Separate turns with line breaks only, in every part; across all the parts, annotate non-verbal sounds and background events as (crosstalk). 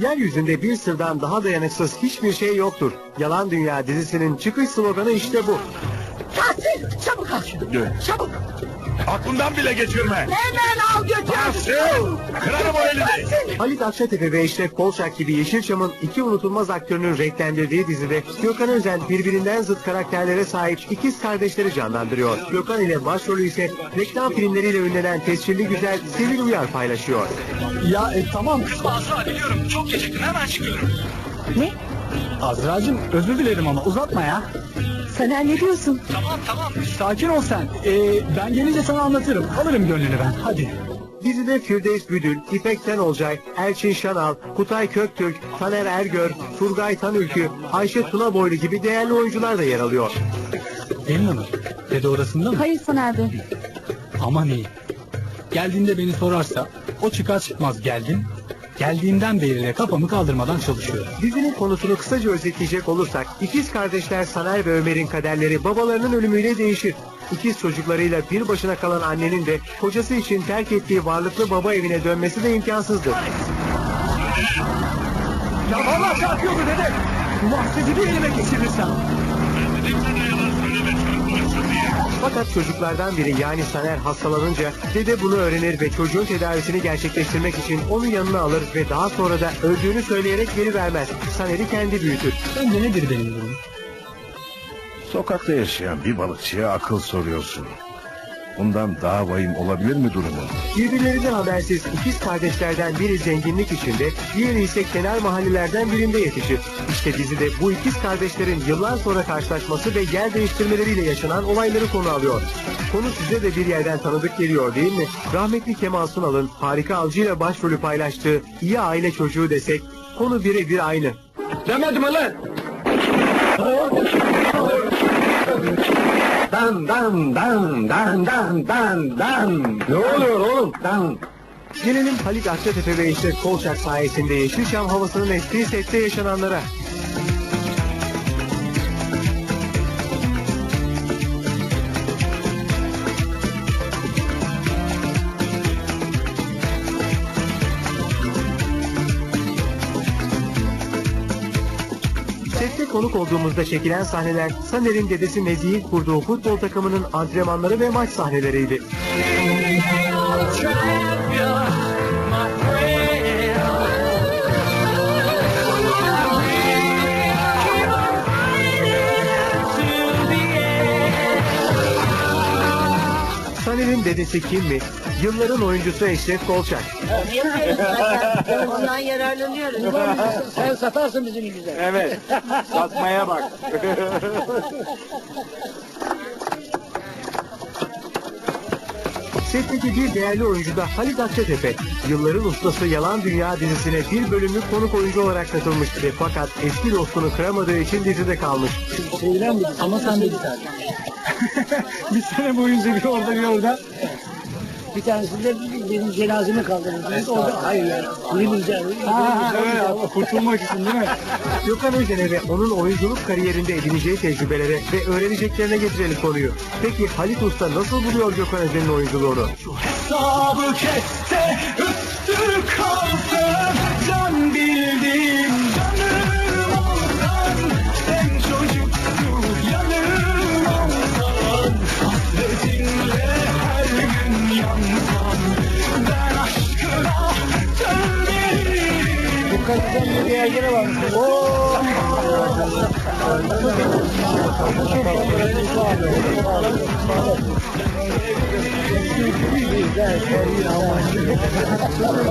Yeryüzünde bir sırdan daha dayanıksız hiçbir şey yoktur. Yalan Dünya dizisinin çıkış sloganı işte bu.
Katil çabuk al şunu. Çabuk.
Aklından bile geçirme.
Hemen al götür.
Nasıl?
Halit Akçatepe ve Eşref Kolçak gibi Yeşilçam'ın iki unutulmaz aktörünün renklendirdiği dizide Gökhan Özen birbirinden zıt karakterlere sahip ikiz kardeşleri canlandırıyor. Gökhan ile başrolü ise reklam filmleriyle ünlenen tescilli güzel Sevil Uyar paylaşıyor.
Ya e, tamam.
Azra biliyorum çok geciktin hemen çıkıyorum.
Ne?
Azra'cığım özür dilerim ama uzatma ya.
Sana ne diyorsun?
Tamam tamam.
Sakin ol sen. E, ben gelince sana anlatırım. Alırım gönlünü ben. Hadi.
Dizide Firdevs Büdül, İpek Tenolcay, Elçin Şanal, Kutay Köktürk, Taner Ergör, Turgay Tanülkü, Ayşe Tunaboylu gibi değerli oyuncular da yer alıyor.
Gelin Hanım. Dede orasında mı?
Hayır Soner Bey.
Aman iyi. Geldiğinde beni sorarsa o çıkar çıkmaz geldim. Geldiğinden beri de kafamı kaldırmadan çalışıyorum.
Dizinin konusunu kısaca özetleyecek olursak, ikiz kardeşler Saner ve Ömer'in kaderleri babalarının ölümüyle değişir. İkiz çocuklarıyla bir başına kalan annenin de kocası için terk ettiği varlıklı baba evine dönmesi de imkansızdır.
Ya vallahi çarpıyordu dede. Bu mahsedi bir elime geçirirsem.
Fakat çocuklardan biri yani Saner hastalanınca dede bunu öğrenir ve çocuğun tedavisini gerçekleştirmek için onu yanına alır ve daha sonra da öldüğünü söyleyerek geri vermez. Saner'i kendi büyütür.
Sence nedir benim durumum?
Sokakta yaşayan bir balıkçıya akıl soruyorsun. Bundan daha vahim olabilir mi durumun?
Birbirlerinden habersiz ikiz kardeşlerden biri zenginlik içinde, diğeri ise kenar mahallelerden birinde yetişir. İşte dizide bu ikiz kardeşlerin yıllar sonra karşılaşması ve yer değiştirmeleriyle yaşanan olayları konu alıyor. Konu size de bir yerden tanıdık geliyor değil mi? Rahmetli Kemal Sunal'ın Harika Avcı ile başrolü paylaştığı İyi Aile Çocuğu desek, konu birebir aynı.
Demedim lan.
Dan dan dan dan dan dan dan. Ne oluyor oğlum? Dan. Gelelim Halit Akçatepe ve Eşref Kolçak sayesinde Yeşilçam havasının estiği sette yaşananlara. Konuk olduğumuzda çekilen sahneler Saner'in dedesi Nezih'in kurduğu futbol takımının antrenmanları ve maç sahneleriydi. Saner'in dedesi kim mi? Yılların oyuncusu Eşref Kolçak. (laughs)
Ondan yararlanıyoruz.
Sen satarsın bizim güzel.
Evet. Satmaya bak.
Setteki bir değerli oyuncu da Halit Akçatepe. Yılların ustası Yalan Dünya dizisine bir bölümlük konuk oyuncu olarak katılmış ve fakat eski dostunu kıramadığı için dizide kalmış.
Sevilen?
Ama sen de (laughs) bir sene boyunca bir orada bir orada.
Bir tanesinde benim cenazemi kaldırırdınız. Orada hayır yani. Yeni cenazemi.
Ha, evet, kurtulmak için değil mi?
Gökhan Özen'e ve onun oyunculuk kariyerinde edineceği tecrübelere ve öğreneceklerine getirelim konuyu. Peki Halit Usta nasıl buluyor Gökhan Özen'in oyunculuğunu?
Hesabı kesse üstü kalsın Can bildim
bir. Oo.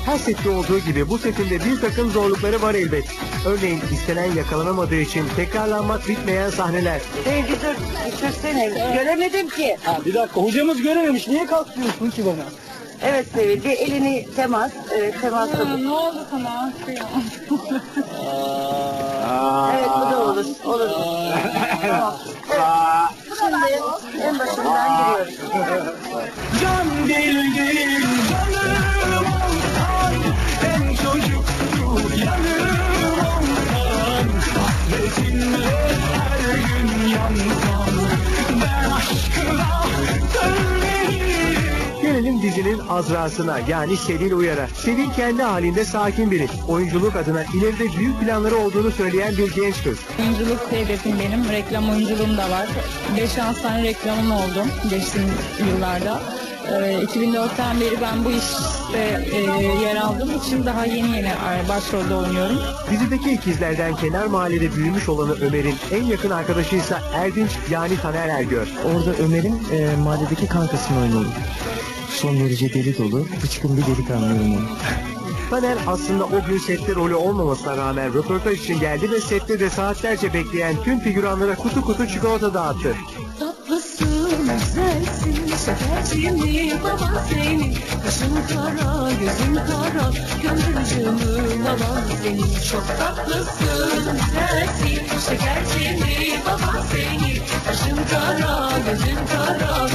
Her sette olduğu gibi bu setinde bir takım zorlukları var elbet. Örneğin istenen yakalanamadığı için tekrarlanmak bitmeyen sahneler.
Sevgi dur. Düşürsene. Göremedim ki.
Ha, bir dakika hocamız görememiş. Niye kalkıyorsun ki bana?
Evet Sevil. Bir elini temas. E, temas
Ne oldu sana?
Evet bu da olur. Olur. tamam. Evet. Şimdi en başından giriyoruz.
Can bildim
Azra'sına yani Sevil Uyar'a. Sevil kendi halinde sakin biri. Oyunculuk adına ileride büyük planları olduğunu söyleyen bir genç kız.
Oyunculuk hedefim benim. Reklam oyunculuğum da var. 5-6 tane reklamım oldu geçtiğimiz yıllarda. Ee, 2004'ten beri ben bu işte e, yer aldığım için daha yeni yeni e, başrolde oynuyorum.
Dizideki ikizlerden kenar mahallede büyümüş olanı Ömer'in en yakın arkadaşıysa Erdinç yani Taner Ergör.
Orada Ömer'in e, mahalledeki kankasını oynadım. Son derece deli dolu, bıçkın bir delikanlıyım.
Taner aslında o gün sette rolü olmamasına rağmen röportaj için geldi ve sette de saatlerce bekleyen tüm figüranlara kutu kutu çikolata dağıttı.
Tatlısın, güzelsin, şekercini baba senin. Kaşın kara, gözün kara, gönlümcümün alan senin. Çok tatlısın, güzelsin, şekercini baba senin. Kaşın kara, gözün kara,